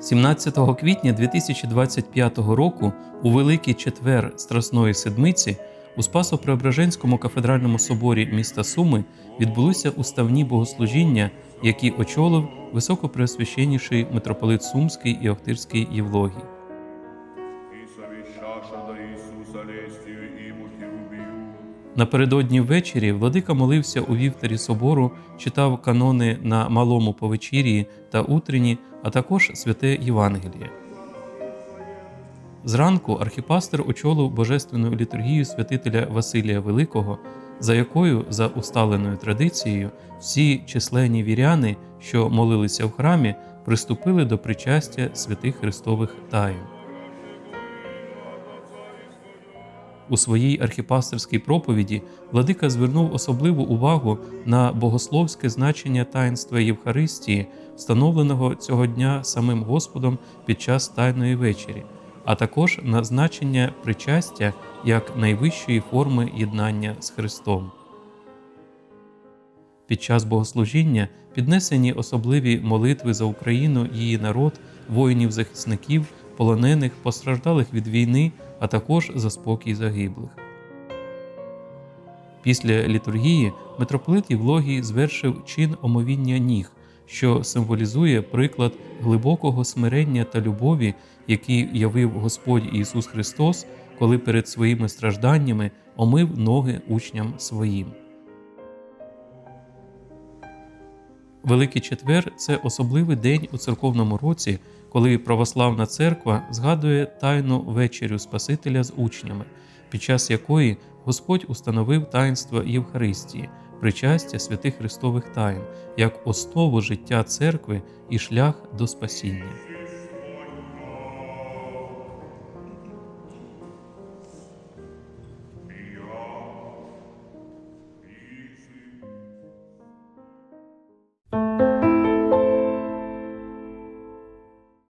17 квітня 2025 року у Великий четвер Страсної Седмиці у Спасо-Преображенському кафедральному соборі міста Суми відбулися уставні богослужіння, які очолив високопреосвященніший митрополит Сумський і Охтирський Євлогій. И совещаша Напередодні ввечері владика молився у вівтарі собору, читав канони на малому повечір'ї та утренні, а також святе Євангеліє. Зранку архіпастер очолив божественну літургію святителя Василія Великого, за якою, за усталеною традицією, всі численні віряни, що молилися в храмі, приступили до причастя святих Христових таїн. У своїй архіпастерській проповіді владика звернув особливу увагу на богословське значення таїнства Євхаристії, встановленого цього дня самим Господом під час Тайної вечері, а також на значення причастя як найвищої форми єднання з Христом. Під час богослужіння піднесені особливі молитви за Україну, її народ, воїнів-захисників, полонених, постраждалих від війни, а також за спокій загиблих. Після літургії митрополит Євлогій звершив чин омовіння ніг, що символізує приклад глибокого смирення та любові, який явив Господь Ісус Христос, коли перед своїми стражданнями омив ноги учням своїм. Великий четвер це особливий день у церковному році, коли православна церква згадує тайну вечерю Спасителя з учнями, під час якої Господь установив таїнство Євхаристії, причастя святих Христових таїн, як основу життя церкви і шлях до спасіння.